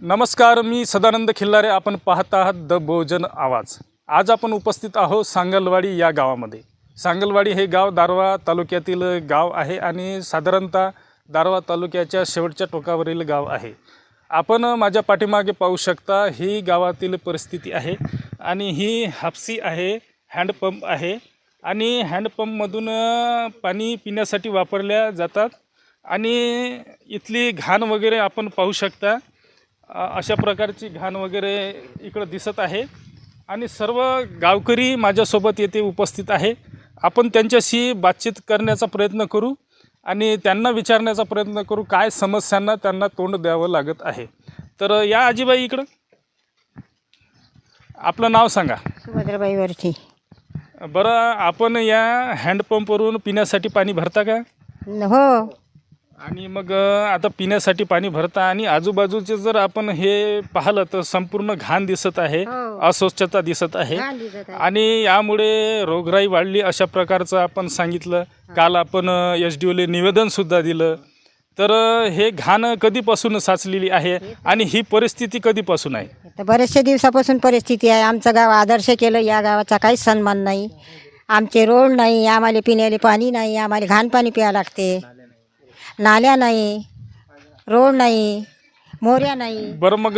नमस्कार मी सदानंद खिल्लारे. आपण पाहत आहात द बहुजन आवाज. आज आपण उपस्थित आहोत सांगलवाडी या गावामध्ये. सांगलवाडी हे गाव दारवा तालुक्यातील गाव आहे आणि साधारणतः दारवा तालुक्याच्या शेवटच्या टोकावरील गाव आहे. आपण माझ्या पाठीमागे पाहू शकता ही गावातील परिस्थिती आहे आणि ही हापसी आहे हँडपंप आहे आणि हँडपंपमधून पाणी पिण्यासाठी वापरल्या जातात आणि इथली घाण वगैरे आपण पाहू शकता. अशा प्रकारची घाण वगैरे इकडं दिसत आहे. आणि सर्व गावकरी माझ्यासोबत येथे उपस्थित आहे. आपण त्यांच्याशी बातचीत करण्याचा प्रयत्न करू आणि त्यांना विचारण्याचा प्रयत्न करू काय समस्यांना त्यांना तोंड द्यावं लागत आहे. तर या आजीबाई इकडं. आपलं नाव सांगा. सुभद्राबाई वरठी बरं आपण या हँडपंपवरून पिण्यासाठी पाणी भरता का? हो. आणि मग आता पिण्यासाठी पाणी भरता आणि आजूबाजूचे जर आपण हे पाहिलं तर संपूर्ण घाण दिसत आहे हो. अस्वच्छता दिसत आहे. छान दिसत आहे. आणि यामुळे रोगराई वाढली अशा प्रकारचं आपण सांगितलं. काल आपण एच डी ओले निवेदनसुद्धा दिलं. तर अ, हे घाण कधीपासून साचलेली आहे आणि ही परिस्थिती कधीपासून आहे? तर बरेचशे दिवसापासून परिस्थिती आहे. आमचं गाव आदर्श केलं. या गावाचा काहीच सन्मान नाही. आमचे रोड नाही. आम्हाला पिण्याले पाणी नाही. आम्हाला घाण पाणी प्यावं लागते. नाल्या नाही रोड नाही मोऱ्या नाही. बरं मग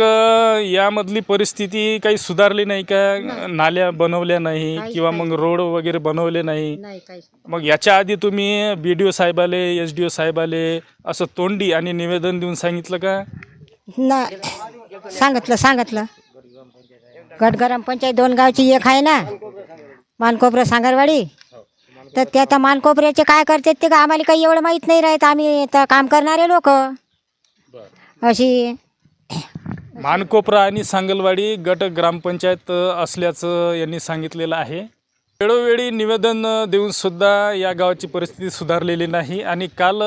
यामधली परिस्थिती काही सुधारली नाही का? नाल्या बनवल्या नाही काहीच किंवा मग रोड वगैरे बनवले नाही? मग याच्या आधी तुम्ही बी डी ओ साहेबाले एस डी ओ साहेबाले असं तोंडी आणि निवेदन देऊन सांगितलं का? ना सांगितलं सांगितलं. गटगरम पंचायत दोन गावची एक आहे ना? मानकोपरं सांगरवाडी तर त्या त्या मानकोपऱ्याचे काय करतात ते का आम्हाला काही एवढं माहीत नाही राहत. आम्ही तर काम करणारे लोक. अशी मानकोपरा आणि सांगलवाडी गट ग्रामपंचायत असल्याचं यांनी सांगितलेलं आहे. वेळोवेळी निवेदन देऊन सुद्धा या गावाची परिस्थिती सुधारलेली नाही आणि काल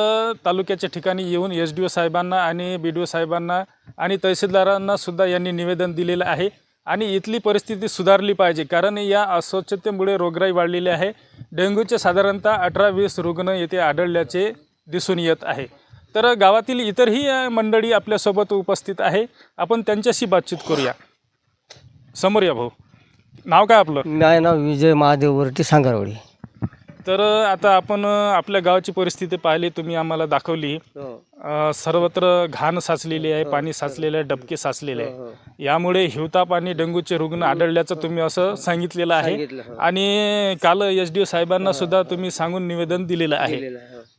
तालुक्याच्या ठिकाणी येऊन एस डी ओ साहेबांना आणि बी डी ओ साहेबांना आणि तहसीलदारांना सुद्धा यांनी निवेदन दिलेलं आहे. आणि इथली परिस्थिती सुधारली पाहिजे. कारण या अस्वच्छतेमुळे रोगराई वाढलेली आहे. डेंग्यूचे साधारणतः अठरा वीस रुग्ण येथे आढळल्याचे दिसून येत आहे. तर गावातील इतरही मंडळी आपल्यासोबत उपस्थित आहे. आपण त्यांच्याशी बातचीत करूया. समोर या भाऊ. नाव काय आपलं? माझं नाव विजय महादेव वरटी सांगारवाडी. तर आता आपण आपल्या गावाची परिस्थिती पाहिली तुम्ही आम्हाला दाखवली. अ, सर्वत्र घाण साचलेली आहे पाणी साचलेलं आहे डबके साचलेले आहे. यामुळे हिवताप आणि डेंग्यूचे रुग्ण आढळल्याचं तुम्ही असं सांगितलेलं आहे. सांगितलं, हो. आणि काल एस डी ओ साहेबांना सुद्धा तुम्ही सांगून निवेदन दिलेलं आहे.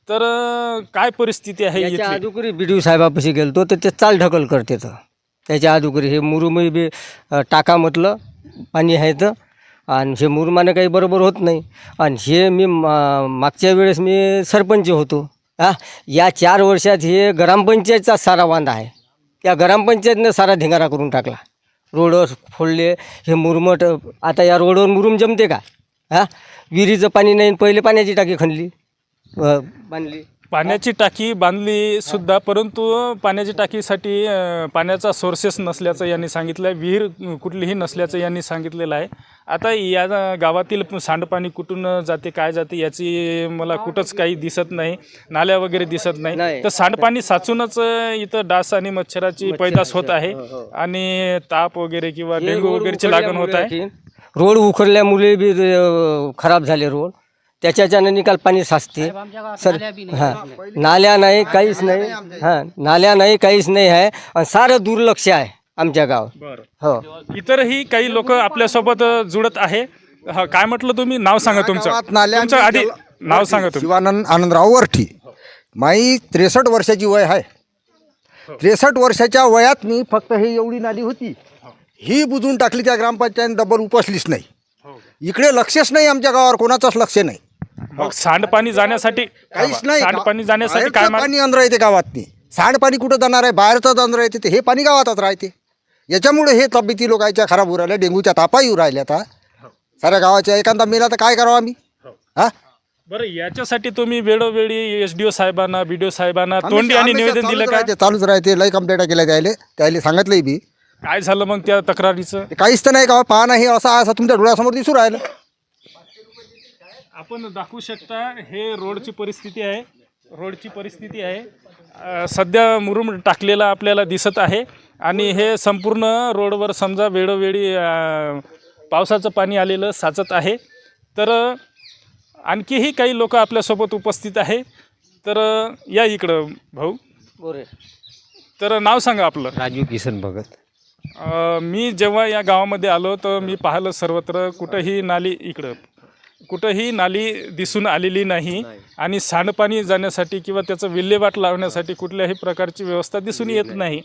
तर अ, काय परिस्थिती आहे याच्या इथली? अगोदरी बी डी साहेबापाशी गेलतो तर ते चाल ढकल करते तर त्याच्या अगोदरी हे मुरुमही बी अ, टाका म्हटलं पाणी आहे तर आणि हे मुरुमानं काही बरोबर होत नाही. आणि हे मी मा- मागच्या वेळेस मी सरपंच होतो. हा? या चार वर्षात हे ग्रामपंचायतचा सारा वांदा आहे. त्या ग्रामपंचायतनं सारा धिंगारा करून टाकला. रोड फोडले हे मुरमट आता या रोडवर मुरुम जमते का? हा? विहिरीचं पाणी नाही आणि पहिले पाण्याची टाकी खणली. बांधली. पाण्याची टाकी बांधली सुद्धा परंतु पाण्याची टाकीसाठी अ, पाण्याचा सोर्सेस नसल्याचं यांनी सांगितलं आहे विहीर कुठलीही नसल्याचं यांनी सांगितलेलं आहे. आता या गावातील सांडपाणी कुठून जाते काय जाते याची मला कुठंच काही दिसत नाही नाल्या वगैरे दिसत नाही. नाही. तर सांडपाणी साचूनच अ, इथं डास आणि मच्छराची पैदास होत आहे आणि ताप वगैरे किंवा हे डेंग्यू रोड वगैरेची लागण होत आहे. रोड उखडल्यामुळे बी अ, खराब झाले रोड. त्याच्याच्यानं निकाल पाणी साचते. सर हां. नाल्या नाही काहीच नाही. हां नाल्या नाही काहीच नाही आहे. आणि सारं दुर्लक्ष आहे आमच्या गावात. बरं. हो. इतरही काही लोक आपल्यासोबत अ, जुळत आहे? हा काय म्हटलं तुम्ही? नाव सांगा तुमचं. गावात नाल्या तुमचं आधी नाव सांगा तुम्ही. शिवानंद आनंदराव वरठी. माई त्रेसष्ट वर्षाची वय आहे. त्रेसष्ट वर्षाच्या वयात मी फक्त ही एवढी नाली होती. ही बुजून टाकली त्या ग्रामपंचायत डबल उपसलीच नाही. इकडे लक्षच नाही आमच्या गावावर कोणाचंच लक्ष नाही. मग सांडपाणी जाण्यासाठी काहीच नाही. सांडपाणी जाण्यासाठी काय बाहेरचं पाणी अंदर येते गावात नाही सांडपाणी कुठं जाणार आहे? बाहेरचं अंदर येते. ते हे पाणी गावातच राहते. याच्यामुळे हे तब्येती लोकांच्या खराब होऊ राहिल्या डेंग्यूच्या तापाही होऊ राहिल्या आता. साऱ्या गावाच्या एखादा मेला तर काय करावं आम्ही? हा? बरं याच्यासाठी तुम्ही वेळोवेळी एस डी ओ साहेबांना बी डी ओ साहेबांना तोंडी आणि निवेदन दिलं चालूच का? राहते चालूच राहते. लय कंप्लेंट केल्या त्याले. त्याले सांगितलंय बी. काय झालं मग त्या तक्रारीचं? ते काहीच तर नाही का? पहा ना हे असं असं तुमच्या डोळ्यासमोर दिसू राहिलं. आपण दाखवू शकता हे रोडची परिस्थिती आहे. रोडची परिस्थिती आहे. सध्या मुरुम टाकलेला आपल्याला दिसत आहे आणि हे संपूर्ण रोडवर समजा वेळोवेळी पावसाचं पाणी आलेलं साचत आहे. तर आणखीही काही लोक आपल्यासोबत उपस्थित आहे. तर या इकडं भाऊ. बोरे. तर नाव सांगा आपलं. राजू किसन भगत. मी जेव्हा या गावामध्ये आलो तर मी पाहिलं सर्वत्र कुठंही नाली इकडं. कुठंही नाली दिसून आलेली नाही आणि सांडपाणी जाण्यासाठी किंवा त्याचं विल्हेवाट लावण्यासाठी कुठल्याही प्रकारची व्यवस्था दिसून येत नाही.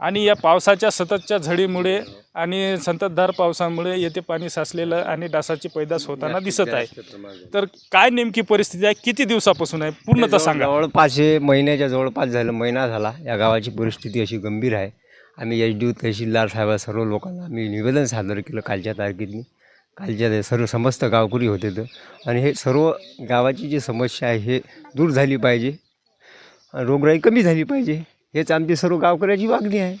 आणि या पावसाच्या सततच्या झडीमुळे आणि संततधार पावसामुळे येथे पाणी साचलेलं आणि डासाची पैदास होताना दिसत आहे. तर काय नेमकी परिस्थिती आहे? किती दिवसापासून आहे? पूर्णतः सांगा. जवळपास हे महिन्याच्या जवळपास झालं महिना झाला. या गावाची परिस्थिती अशी गंभीर आहे. आम्ही एच डी तहसीलदार साहेब सर्व लोकांना आम्ही निवेदन सादर केलं कालच्या तारखेतनी. खालच्या ते सर्व समस्त गावकरी होते तर. आणि हे सर्व गावाची जी समस्या आहे हे दूर झाली पाहिजे. रोगराई कमी झाली पाहिजे. हेच आमची सर्व गावकऱ्याची मागणी आहे.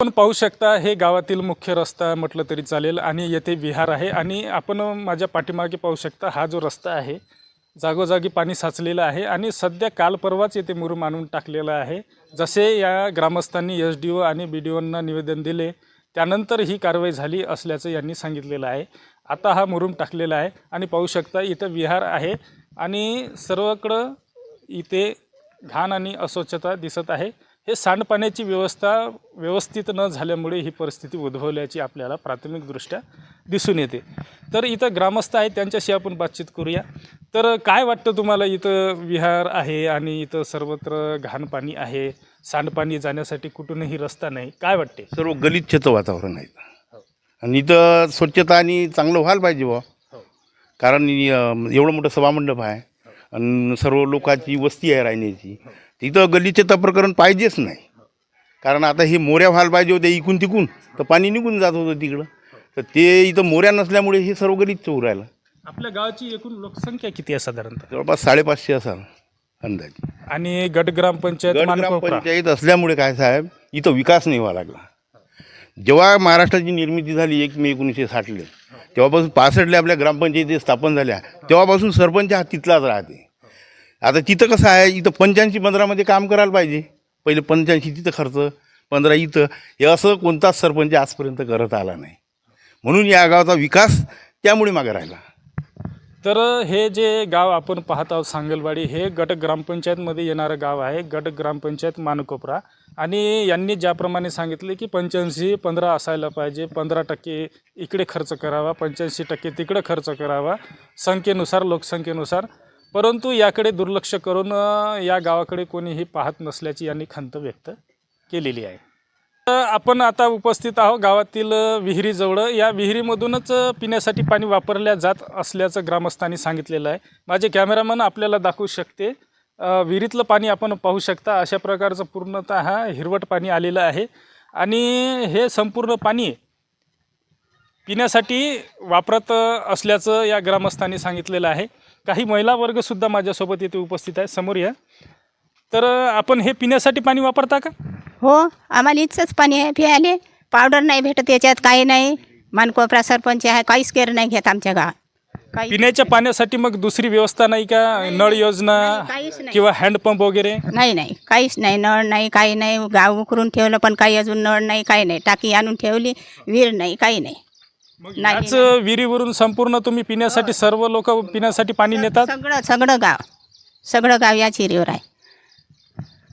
आपण पाहू शकता हे गावातील मुख्य रस्ता म्हटलं तरी चालेल आणि येथे विहार आहे. आणि आपण माझ्या पाठीमागे पाहू शकता हा जो रस्ता आहे जागोजागी पाणी साचलेलं आहे आणि सध्या काल परवाच येथे मुरुम आणून टाकलेलं आहे. जसे या ग्रामस्थांनी एस डी ओ आणि बी डी ओंना निवेदन दिले त्यानंतर ही कारवाई झाली असल्याचं यांनी सांगितलेलं आहे. आता हा मुरुम टाकलेला आहे आणि पाहू शकता इथं विहार आहे आणि सर्वकडं इथे घाण आणि अस्वच्छता दिसत आहे. हे सांडपाण्याची व्यवस्था व्यवस्थित न झाल्यामुळे ही परिस्थिती उद्भवल्याची आपल्याला प्राथमिकदृष्ट्या दिसून येते. तर इथं ग्रामस्थ आहेत त्यांच्याशी आपण बातचीत करूया. तर काय वाटतं तुम्हाला इथं विहार आहे आणि इथं सर्वत्र घाण पाणी आहे? सांडपाणी जाण्यासाठी कुठूनही रस्ता नाही. काय वाटते? सर्व गलिच्छचं वातावरण आहे आणि इथं स्वच्छता आणि चांगलं व्हायला पाहिजे बुवा. कारण इ- अं, एवढं मोठं सभामंडप आहे. आणि सर्व लोकांची वस्ती आहे राहण्याची. तिथं गलिच्छता प्रकरण पाहिजेच नाही. कारण आता हे मोऱ्या व्हायला पाहिजे होते इकून तिकून तर पाणी निघून जात होतं तिकडं. तर ते इथं मोऱ्या नसल्यामुळे हे सर्व गलिच्छ होऊ राहिलं. आपल्या गावाची एकूण लोकसंख्या किती आहे साधारणतः? जवळपास साडेपाचशे असाल अंदाजे. आणि गट ग्रामपंचायत गट मानकोपरा? ग्रामपंचायत असल्यामुळे काय साहेब इथं विकास नाही व्हावा लागला. जेव्हा महाराष्ट्राची निर्मिती झाली एक मे एकोणीसशे साठले तेव्हापासून पासष्टला आपल्या ग्रामपंचायती स्थापन झाल्या तेव्हापासून सरपंच हा तिथलाच राहते. आता तिथं कसं आहे इथं पंच्याऐंशी पंधरामध्ये काम करायला पाहिजे. पहिले पंच्याऐंशी तिथं खर्च पंधरा इथं. हे असं कोणताच सरपंच आजपर्यंत करत आला नाही. म्हणून या गावाचा विकास त्यामुळे मागे राहिला. तर हे जे गाव आपण पाहत आहोत सांगलवाडी हे गट ग्रामपंचायतमध्ये येणारं गाव आहे गट ग्रामपंचायत मानकोपरा. आणि यांनी ज्याप्रमाणे सांगितले की पंच्याऐंशी पंधरा असायला पाहिजे पंधरा टक्के इकडे खर्च करावा पंच्याऐंशी टक्के तिकडे खर्च करावा संख्येनुसार लोकसंख्येनुसार. परंतु याकडे दुर्लक्ष करून या गावाकडे कोणीही पाहत नसल्याची यांनी खंत व्यक्त केलेली आहे. आपण आता उपस्थित आहोत गावातील विहिरीजवळ. या विहिरीमधूनच पिण्यासाठी पाणी वापरल्या जात असल्याचं ग्रामस्थांनी सांगितलेलं आहे. माझे कॅमेरामन आपल्याला दाखवू शकते. विहिरीतलं पाणी आपण पाहू शकता. अशा प्रकारचं पूर्णतः हिरवट पाणी आलेलं आहे. आणि हे संपूर्ण पाणी पिण्यासाठी वापरत असल्याचं या ग्रामस्थांनी सांगितलेलं आहे. काही महिला वर्गसुद्धा माझ्यासोबत येथे उपस्थित आहे समोर या. तर आपण हे पिण्यासाठी पाणी वापरता का? हो आम्हाला इथचंच पाणी आहे प्यायले. पावडर नाही भेटत याच्यात काही नाही. मानकोपरा सरपंच आहे काहीच केअर नाही घेत आमच्या गावात. काही पिण्याच्या पाण्यासाठी मग दुसरी व्यवस्था नाही का? नळ योजना काहीच नाही. किंवा हँडपंप वगैरे? नाही नाही. काहीच नाही. नळ नाही काही नाही. गाव उकरून ठेवलं पण काही अजून नळ नाही काही नाही. टाकी आणून ठेवली विहीर नाही काही नाही. नाही, याच विहिरीवरून संपूर्ण तुम्ही पिण्यासाठी सर्व लोक पिण्यासाठी पाणी नेतात? सगळं सगळं गाव. सगळं गाव याच हिरीवर आहे.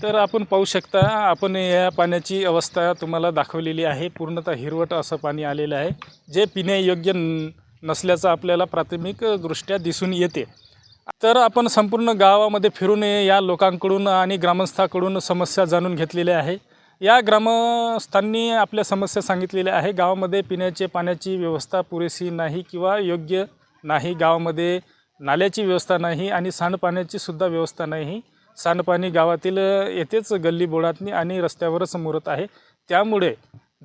तर आपण पाहू शकता आपण या पाण्याची अवस्था तुम्हाला दाखवलेली आहे. पूर्णतः हिरवट असं पाणी आलेलं आहे जे पिण्यायोग्य न- नसल्याचं आपल्याला प्राथमिकदृष्ट्या दिसून येते. तर आपण संपूर्ण गावामध्ये फिरून या लोकांकडून आणि ग्रामस्थाकडून समस्या जाणून घेतलेल्या आहे. या ग्रामस्थांनी आपल्या समस्या सांगितलेल्या आहे गावामध्ये पिण्याचे पाण्याची व्यवस्था पुरेशी नाही किंवा योग्य नाही गावामध्ये नाल्याची व्यवस्था नाही आणि सांडपाण्याची सुद्धा व्यवस्था नाही. सांडपाणी गावातील येथेच गल्ली बोळातनी आणि रस्त्यावरच मुरत आहे. त्यामुळे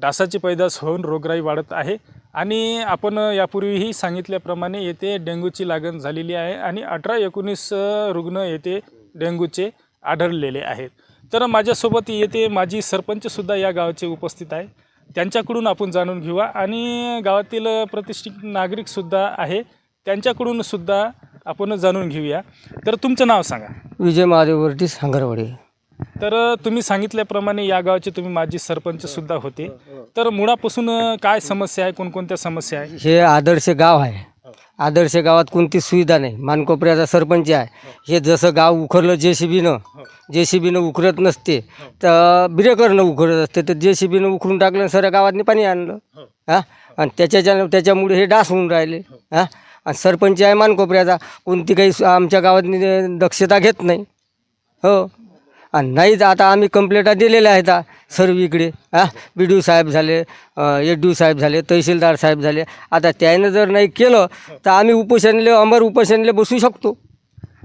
डासाची पैदास होऊन रोगराई वाढत आहे आणि आपण यापूर्वीही सांगितल्याप्रमाणे येथे डेंग्यूची लागण झालेली आहे आणि अठरा एकोणीस रुग्ण येथे डेंग्यूचे आढळलेले आहेत. तर माझ्यासोबत येथे माजी सरपंचसुद्धा या गावाचे उपस्थित आहे. त्यांच्याकडून आपण जाणून घेऊया आणि गावातील प्रतिष्ठित नागरिकसुद्धा आहे. त्यांच्याकडून सुद्धा आपण जाणून घेऊया. तर तुमचं नाव सांगा. विजय महादेव वर्टी सांगरवाडी. तर तुम्ही सांगितल्याप्रमाणे या गावाचे तुम्ही माजी सरपंच सुद्धा होते. तर मुळापासून काय समस्या आहे? कोणकोणत्या समस्या आहे? हे आदर्श गाव आहे. आदर्श गावात कोणतीच सुविधा नाही. मानकोपऱ्याचा सरपंच आहे. हे जसं गाव उखरलं जे सी बीनं जे सी बीनं उखरत नसते तर बिरेकरनं उखरत असते तर जे सी बीनं उखरून टाकलं सगळ्या गावातनी पाणी आणलं. हां? आणि त्याच्याच्या त्याच्यामुळे हे डास होऊन राहिले. हां? आणि सरपंच आहे मानकोपऱ्याचा कोणती काही आमच्या गावात दक्षता घेत नाही. हो. आणि नाहीच आता आम्ही कंप्लेंटा दिलेल्या आहेत आ, सर्व इकडे हां. बी डी ओ साहेब झाले एच डी ओ साहेब झाले तहसीलदार साहेब झाले. आता त्यानं जर नाही केलं तर आम्ही उपोषणले अमर उपोषणले बसू शकतो.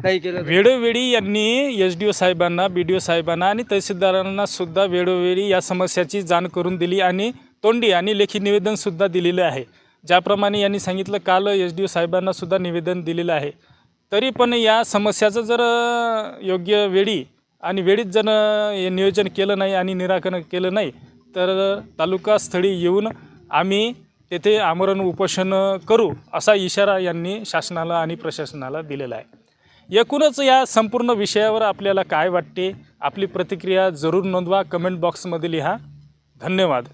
नाही केलं तर. वेळोवेळी यांनी एस डी ओ साहेबांना बी डी ओ साहेबांना आणि तहसीलदारांना सुद्धा वेळोवेळी या समस्याची जाण करून दिली आणि तोंडी आणि लेखी निवेदनसुद्धा दिलेलं आहे. ज्याप्रमाणे यांनी सांगितलं काल एस डी ओ साहेबांनासुद्धा निवेदन दिलेलं आहे. तरी पण या समस्याचं जर योग्य वेळी आणि वेळीच जर हे नियोजन केलं नाही आणि निराकरण केलं नाही तर तालुका स्थळी येऊन आम्ही तेथे आमरण उपोषण करू असा इशारा यांनी शासनाला आणि प्रशासनाला दिलेला आहे. एकूणच या संपूर्ण विषयावर आपल्याला काय वाटते आपली प्रतिक्रिया जरूर नोंदवा कमेंट बॉक्समध्ये लिहा. धन्यवाद.